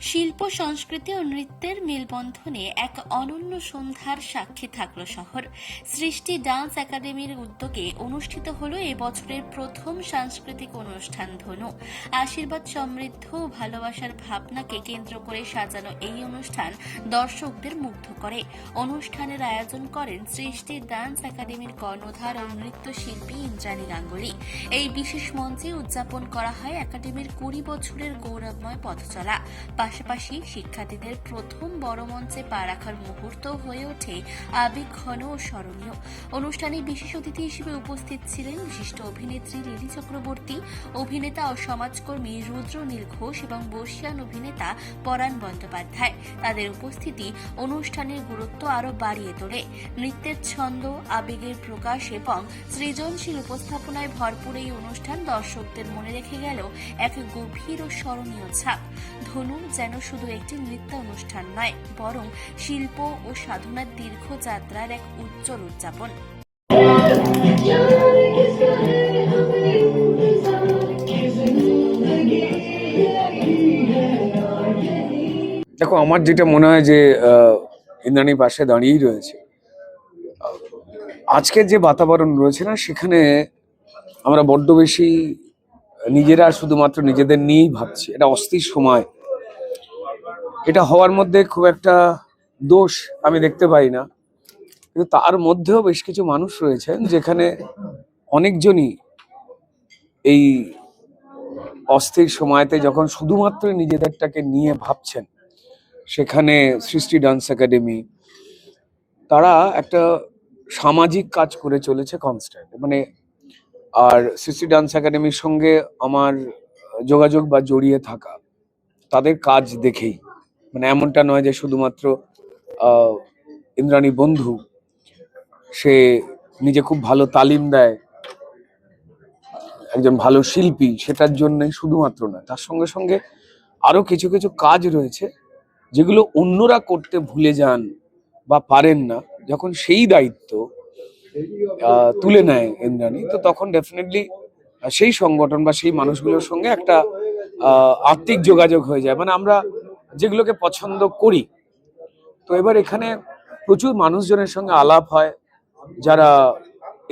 শিল্প, সংস্কৃতি ও নৃত্যের মেলবন্ধনে এক অনন্য সন্ধ্যার সাক্ষী থাকল শহর। সৃষ্টি ডান্স একাডেমির উদ্যোগে অনুষ্ঠিত হল এবছরের প্রথম সাংস্কৃতিক অনুষ্ঠান ধনু। আশীর্বাদ, সমৃদ্ধ ও ভালোবাসার ভাবনাকে কেন্দ্র করে সাজানো এই অনুষ্ঠান দর্শকদের মুগ্ধ করে। অনুষ্ঠানের আয়োজন করেন সৃষ্টি ডান্স একাডেমির কর্ণধার ও নৃত্যশিল্পী ইন্দ্রাণী গাঙ্গুলি। এই বিশেষ মঞ্চে উদযাপন করা হয় একাডেমির কুড়ি বছরের গৌরবময় পথচলা। পাশাপাশি শিক্ষার্থীদের প্রথম বড় মঞ্চে পা রাখার মুহূর্ত হয়ে ওঠে আবেগ ঘন ও স্মরণীয়। অনুষ্ঠানে বিশেষ অতিথি হিসেবে উপস্থিত ছিলেন বিশিষ্ট অভিনেত্রী লিলি চক্রবর্তী, অভিনেতা ও সমাজকর্মী রুদ্র নীল ঘোষ এবং বর্ষিয়ান অভিনেতা পরাণ বন্দ্যোপাধ্যায়। তাদের উপস্থিতি অনুষ্ঠানের গুরুত্ব আরও বাড়িয়ে তোলে। নৃত্যের ছন্দ, আবেগের প্রকাশ এবং সৃজনশীল উপস্থাপনায় ভরপুর এই অনুষ্ঠান দর্শকদের মনে রেখে গেল এক গভীর ও স্মরণীয় ছাপ। ধনু যেন শুধু একটি নৃত্য অনুষ্ঠান নয়, বরং শিল্প ও সাধনার দীর্ঘ যাত্রার এক উজ্জ্বল উদযাপন। দেখো, আমার যেটা মনে হয় যে ইন্দ্রাণী পাশে দাঁড়িয়েই রয়েছে। আজকের যে বাতাবরণ রয়েছে না, সেখানে আমরা বড্ড বেশি নিজেরা শুধুমাত্র নিজেদের নিয়েই ভাবছি। এটা অস্থির সময়। এটা হওয়ার মধ্যে খুব একটা দোষ আমি দেখতে পাই না। কিন্তু তার মধ্যেও বেশ কিছু মানুষ রয়েছেন যেখানে অনেকজনই এই অস্থির সময়তে যখন শুধুমাত্র নিজেদেরটাকে নিয়ে ভাবছেন, সেখানে সৃষ্টি ডান্স একাডেমি, তারা একটা সামাজিক কাজ করে চলেছে কনস্ট্যান্ট মানে আর সৃষ্টি ডান্স একাডেমির সঙ্গে আমার যোগাযোগ বা জড়িয়ে থাকা, তাদের কাজ দেখেই মানে এমনটা নয় যে শুধুমাত্র ইন্দ্রাণী বন্ধু, সে নিজে খুব ভালো তালিম দেয়, একজন ভালো শিল্পী, সেটার জন্য শুধুমাত্র না তার সঙ্গে সঙ্গে আরও কিছু কিছু কাজ রয়েছে, যেগুলো অন্যরা করতে ভুলে যান বা পারেন না। যখন সেই দায়িত্ব তুলে নেয় ইন্দ্রাণী, তো তখন ডেফিনেটলি সেই সংগঠন বা সেই মানুষগুলোর সঙ্গে একটা আত্মিক যোগাযোগ হয়ে যায়। মানে আমরা যেগুলোকে পছন্দ করি। তো এবার এখানে প্রচুর মানুষজনের সঙ্গে আলাপ হয়। যারা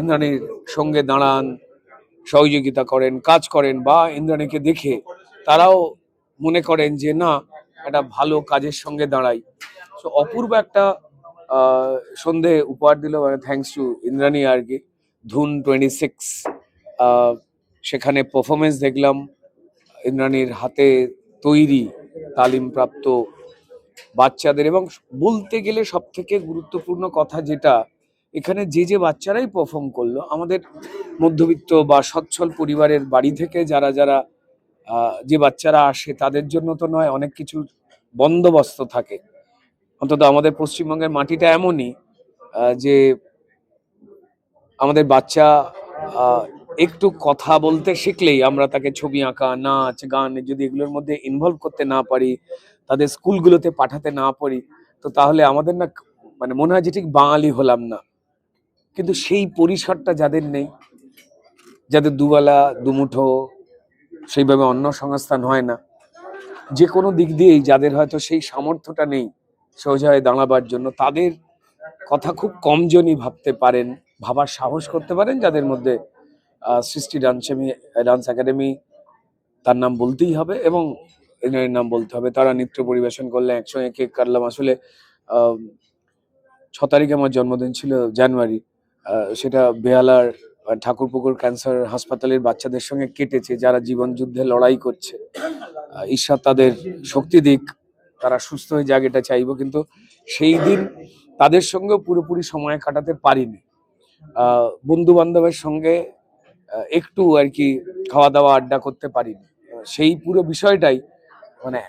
ইন্দ্রাণীর সঙ্গে দাঁড়ান, সহযোগিতা করেন, কাজ করেন বা ইন্দ্রাণীকে দেখে তারাও মনে করেন যে, না, একটা ভালো কাজের সঙ্গে দাঁড়াই। তো অপূর্ব একটা সন্ধে উপহার দিল। মানে থ্যাঙ্কস টু ইন্দ্রাণী আর কি। ধুন টোয়েন্টি সিক্স সেখানে পারফরমেন্স দেখলাম। ইন্দ্রাণীর হাতে তৈরি তালিমপ্রাপ্ত বাচ্চাদের এবং বলতে গেলে সব থেকে গুরুত্বপূর্ণ কথা যেটা, এখানে যে যে বাচ্চারাই পারফর্ম করল, আমাদের মধ্যবিত্ত বা সচ্ছল পরিবারের বাড়ি থেকে যারা যারা যে বাচ্চারা আসে তাদের জন্য তো নয়, অনেক কিছু বন্দোবস্ত থাকে। অন্তত আমাদের পশ্চিমবঙ্গের মাটিটা এমনই যে আমাদের বাচ্চা একটু কথা বলতে শিখলেই আমরা তাকে ছবি আঁকা, নাচ, গান যদি এগুলোর মধ্যে ইনভলভ করতে না পারি, তাদের স্কুলগুলোতে পাঠাতে না পারি, তো তাহলে আমাদের না মানে মনে হয় যে ঠিক বাঙালি হলাম না। কিন্তু সেই পরিসরটা যাদের নেই, যাদের দুবেলা, দুমুঠো, সেইভাবে অন্য সংস্থান হয় না, যে কোনো দিক দিয়েই যাদের হয়তো সেই সামর্থ্যটা নেই সোজা হয়ে দাঁড়াবার জন্য, তাদের কথা খুব কমজনই ভাবতে পারেন, ভাবার সাহস করতে পারেন যাদের মধ্যে সৃষ্টি ডান্স ডান্স একাডেমি, তার নাম বলতেই হবে এবং এনার নাম বলতে হবে। তারা নৃত্য পরিবেশন করলে একসঙ্গে কেক কাটলাম। আসলে ছ তারিখে আমার জন্মদিন ছিল জানুয়ারি। সেটা বেহালার ঠাকুরপুকুর ক্যান্সার হাসপাতালের বাচ্চাদের সঙ্গে কেটেছে, যারা জীবন যুদ্ধে লড়াই করছে। ঈশ্বর তাদের শক্তি দিক, তারা সুস্থ হয়ে যাক এটা চাইব। কিন্তু সেই দিন তাদের সঙ্গেও পুরোপুরি সময় কাটাতে পারিনি। বন্ধু বান্ধবের সঙ্গে একটু আর কি খাওয়া দাওয়া আড্ডা করতে পারিনি। সেই পুরো বিষয়টাই মানে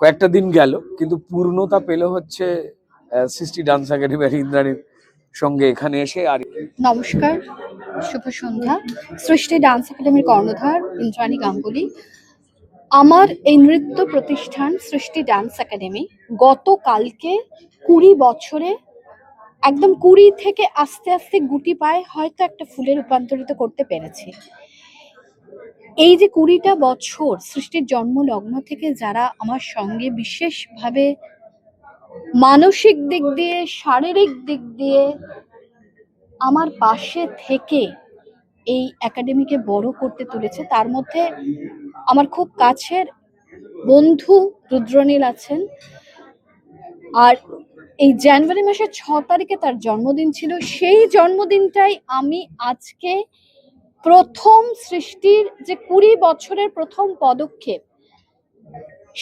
কয়েকটা দিন গেল, কিন্তু পূর্ণতা পেল হচ্ছে সৃষ্টি ডান্স একাডেমি ইন্দ্রাণীর সঙ্গে এখানে এসে আর নমস্কার, শুভ সন্ধ্যা। সৃষ্টি ডান্স একাডেমির কর্ণধার ইন্দ্রাণী গাঙ্গুলি। আমার এই নৃত্য প্রতিষ্ঠান সৃষ্টি ডান্স একাডেমি গতকালকে কুড়ি বছরে একদম কুড়ি থেকে আস্তে আস্তে গুটি পায়ে হয়তো একটা ফুলে রূপান্তরিত করতে পেরেছি। এই যে কুড়িটা বছর সৃষ্টির জন্ম লগ্ন থেকে যারা আমার সঙ্গে বিশেষভাবে মানসিক দিক দিয়ে, শারীরিক দিক দিয়ে আমার পাশে থেকে এই একাডেমিকে বড় করতে তুলেছে, তার মধ্যে আমার খুব কাছের বন্ধু রুদ্রনীল আছেন। আর এই জানুয়ারি মাসের ছ তারিখে তার জন্মদিন ছিল। সেই জন্মদিনটাই আমি আজকে প্রথম সৃষ্টির যে কুড়ি বছরের প্রথম পদক্ষেপ,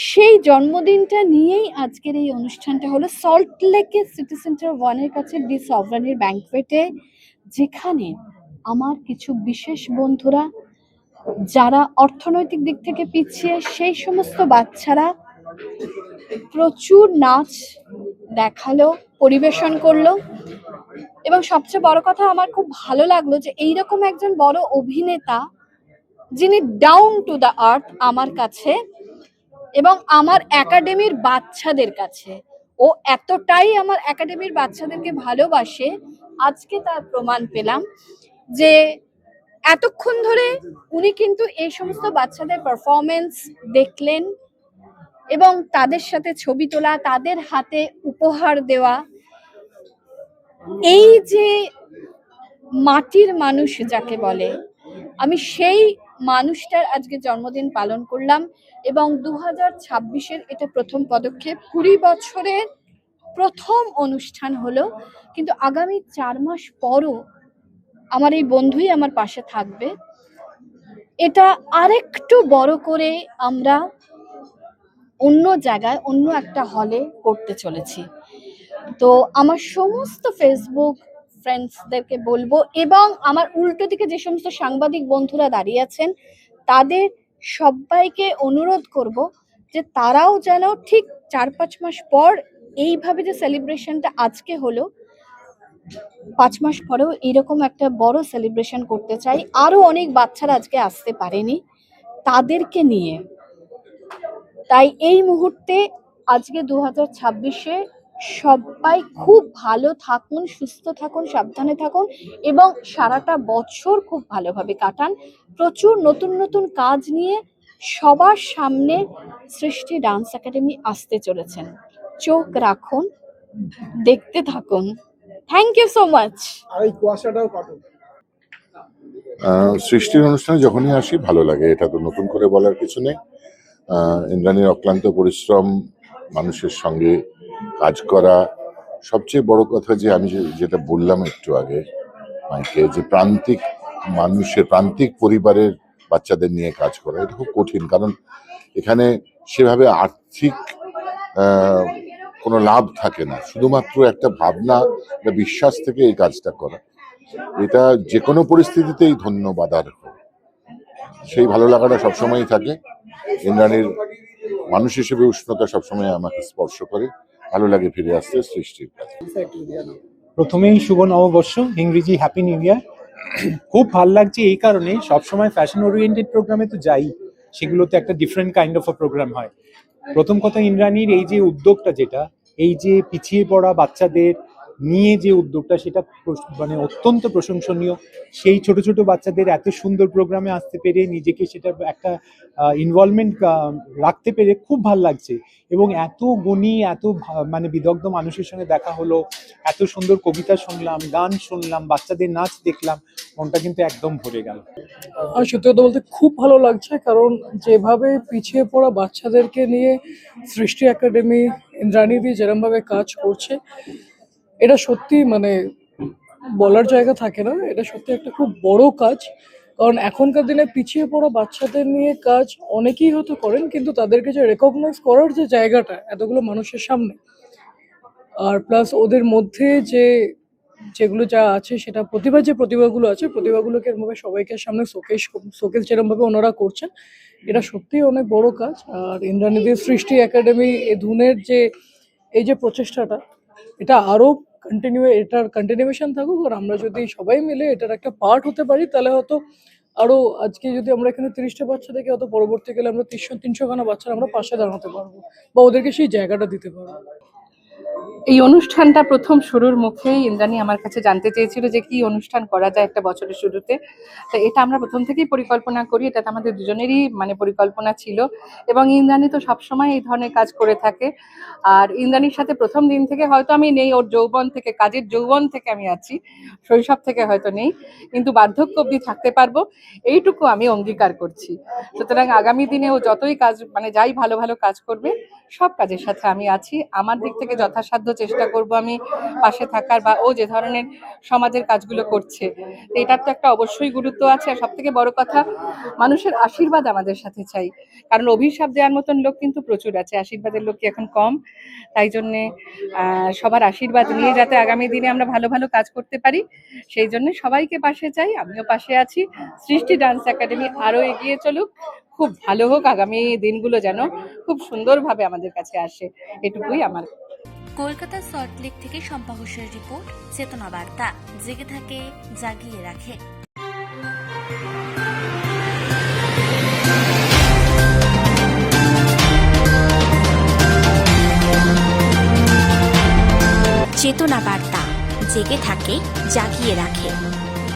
সেই জন্মদিনটা নিয়েই আজকের এই অনুষ্ঠানটা হলো সল্ট লেকে সিটি সেন্টার ওয়ানের কাছে ডি সভরানির ব্যাংকুয়েটে যেখানে আমার কিছু বিশেষ বন্ধুরা, যারা অর্থনৈতিক দিক থেকে পিছিয়ে, সেই সমস্ত বাচ্চারা প্রচুর নাচ দেখাল, পরিবেশন করল। এবং সবচেয়ে বড় কথা, আমার খুব ভালো লাগল যে এইরকম একজন বড় অভিনেতা, যিনি ডাউন টু দ্য আর্থ আমার কাছে এবং আমার একাডেমির বাচ্চাদের কাছে। ও এতটাই আমার একাডেমির বাচ্চাদেরকে ভালোবাসে। আজকে তার প্রমাণ পেলাম যে এতক্ষণ ধরে উনি কিন্তু এই সমস্ত বাচ্চাদের পারফরমেন্স দেখলেন এবং তাদের সাথে ছবি তোলা, তাদের হাতে উপহার দেওয়া। এই যে মাটির মানুষ যাকে বলে, আমি সেই মানুষটার আজকে জন্মদিন পালন করলাম এবং দু হাজার ছাব্বিশের এটা প্রথম পদক্ষেপ। কুড়ি বছরের প্রথম অনুষ্ঠান হলো, কিন্তু আগামী চার মাস পরও আমার এই বন্ধুই আমার পাশে থাকবে। এটা আরেকটু বড় করে আমরা অন্য জায়গায়, অন্য একটা হলে করতে চলেছি। তো আমার সমস্ত ফেসবুক ফ্রেন্ডসদেরকে বলব এবং আমার উল্টো দিকে যে সমস্ত সাংবাদিক বন্ধুরা দাঁড়িয়ে আছেন, তাদের সবাইকে অনুরোধ করব যে তারাও যেন ঠিক চার পাঁচ মাস পর এইভাবে যে সেলিব্রেশনটা আজকে হলো, পাঁচ মাস পরেও এরকম একটা বড় সেলিব্রেশন করতে চাই। আরও অনেক বাচ্চারা আজকে আসতে পারেনি। তাদেরকে নিয়ে তাই এই মুহূর্তে আজকে দু হাজার ছাব্বিশে সবাই খুব ভালো থাকুন সুস্থ থাকুন সাবধানে থাকুন এবং সারাটা বছর খুব ভালোভাবে কাটান। প্রচুর নতুন নতুন কাজ নিয়ে সবার সামনে সৃষ্টি ডান্স একাডেমি আসতে চলেছেন। চোখ রাখুন দেখতে থাকুন। থ্যাংক ইউ সো মাচ আর এই কুয়াশাটাও কাটুক সৃষ্টির অনুষ্ঠানে যখনই আসি ভালো লাগে। এটা তো নতুন করে বলার কিছু নেই। ইন্দ্রাণীর অক্লান্ত পরিশ্রম, মানুষের সঙ্গে কাজ করা। সবচেয়ে বড় কথা যে আমি যেটা বললাম একটু আগে, মাইকে, যে প্রান্তিক মানুষের, প্রান্তিক পরিবারের বাচ্চাদের নিয়ে কাজ করা, এটা খুব কঠিন। কারণ এখানে সেভাবে আর্থিক কোনো লাভ থাকে না। শুধুমাত্র একটা ভাবনা বা বিশ্বাস থেকে এই কাজটা করা। এটা যে কোনো পরিস্থিতিতেই ধন্যবাদ আর সেই ভালো লাগাটা সবসময়ই থাকে। ইন্দ্রাণীর মানুষ হিসেবে উষ্ণতা সবসময় আমাকে স্পর্শ করে। ভালো লাগে ফিরে আসতে সৃষ্টির কাছে প্রথমেই শুভ নববর্ষ, ইংরেজি হ্যাপি নিউ ইয়ার খুব ভালো লাগছে এই কারণে সবসময় ফ্যাশন ওরিয়েন্টেড প্রোগ্রামে তো যাই, সেগুলোতে একটা ডিফারেন্ট কাইন্ড অফ প্রোগ্রাম হয়। প্রথম কথা ইন্দ্রাণীর এই যে উদ্যোগটা যেটা, এই যে পিছিয়ে পড়া বাচ্চাদের নিয়ে যে উদ্যোগটা, সেটা মানে অত্যন্ত প্রশংসনীয়। সেই ছোট ছোট বাচ্চাদের এত সুন্দর প্রোগ্রামে আসতে পেরে নিজেকে সেটা একটা ইনভলভমেন্ট রাখতে পেরে খুব ভালো লাগছে। এবং এত গুণী, এত মানে বিদগ্ধ মানুষের সঙ্গে দেখা হলো, এত সুন্দর কবিতা শুনলাম, গান শুনলাম, বাচ্চাদের নাচ দেখলাম, মনটা কিন্তু একদম ভরে গেল। আর সত্যি কথা বলতে খুব ভালো লাগছে, কারণ যেভাবে পিছিয়ে পড়া বাচ্চাদেরকে নিয়ে সৃষ্টি একাডেমি ইন্দ্রাণীদি যেরমভাবে কাজ করছে এটা সত্যি মানে বলার জায়গা থাকে না, এটা সত্যি একটা খুব বড় কাজ। কারণ এখনকার দিনে পিছিয়ে পড়া বাচ্চাদের নিয়ে কাজ অনেকেই হয়তো করেন, কিন্তু তাদেরকে যে রেকগনাইজ করার যে জায়গাটা এতগুলো মানুষের সামনে, আর প্লাস ওদের মধ্যে যে যেগুলো যা আছে সেটা প্রতিভা, যে প্রতিভাগুলো আছে, প্রতিভাগুলোকে এরমভাবে সবাইকে সামনে শোকেশ শোকেশ যেরমভাবে ওনারা করছেন, এটা সত্যিই অনেক বড় কাজ। আর ইন্দ্রানীদের সৃষ্টি একাডেমি এ ধুনের যে, এই যে প্রচেষ্টাটা, এটা আরও কন্টিনিউ এটার কন্টিনিউশন থাকুক আর আমরা যদি সবাই মিলে এটার একটা পার্ট হতে পারি, তাহলে হয়তো আরও আজকে যদি আমরা এখানে তিরিশটা বাচ্চা দেখি, হয়তো পরবর্তীকালে আমরা তিনশো তিনশো খানা বাচ্চারা আমরা পাশে দাঁড়াতে পারব বা ওদেরকে সেই জায়গাটা দিতে পারব। এই অনুষ্ঠানটা প্রথম শুরুর মুখেই ইন্দ্রাণী আমার কাছে জানতে চেয়েছিল যে কি অনুষ্ঠান করা যায় একটা বছরের শুরুতে। তো এটা আমরা প্রথম থেকেই পরিকল্পনা করি এটা আমাদের দুজনেরই মানে পরিকল্পনা ছিল। এবং ইন্দ্রাণী তো সবসময় এই ধরনের কাজ করে থাকে। আর ইন্দ্রাণীর সাথে প্রথম দিন থেকে হয়তো আমি নেই, ওর যৌবন থেকে, কাজের যৌবন থেকে আমি আছি, শৈশব থেকে হয়তো নেই। কিন্তু বার্ধক্য অবধি থাকতে পারব, এইটুকু আমি অঙ্গীকার করছি। সুতরাং আগামী দিনে ও যতই কাজ মানে যাই ভালো ভালো কাজ করবে, সব কাজের সাথে আমি আছি। আমার দিক থেকে যথাসাধ্য চেষ্টা করব আমি পাশে থাকার বা ও যে ধরনের সমাজের কাজগুলো করছে। এটার তো একটা অবশ্যই গুরুত্ব আছে। আর সব থেকে বড় কথা, মানুষের আশীর্বাদ আমাদের সাথে চাই। কারণ অভিশাপ দেওয়ার মতন লোক কিন্তু প্রচুর আছে। আশীর্বাদের লোক কি এখন কম? তাই জন্যে সবার আশীর্বাদ নিয়ে যাতে আগামী দিনে আমরা ভালো ভালো কাজ করতে পারি, সেই জন্য সবাইকে পাশে চাই। আমিও পাশে আছি। সৃষ্টি ডান্স একাডেমি আরও এগিয়ে চলুক। খুব ভালো হোক আগামী দিনগুলো যেন খুব সুন্দরভাবে আমাদের কাছে আসে। এটুকুই আমার কলকাতা সল্টলেক থেকে শম্পা ঘোষের রিপোর্ট, চেতনা বার্তা। জেগে থাকে, জাগিয়ে রাখে। চেতনা বার্তা। জেগে থাকে, জাগিয়ে রাখে।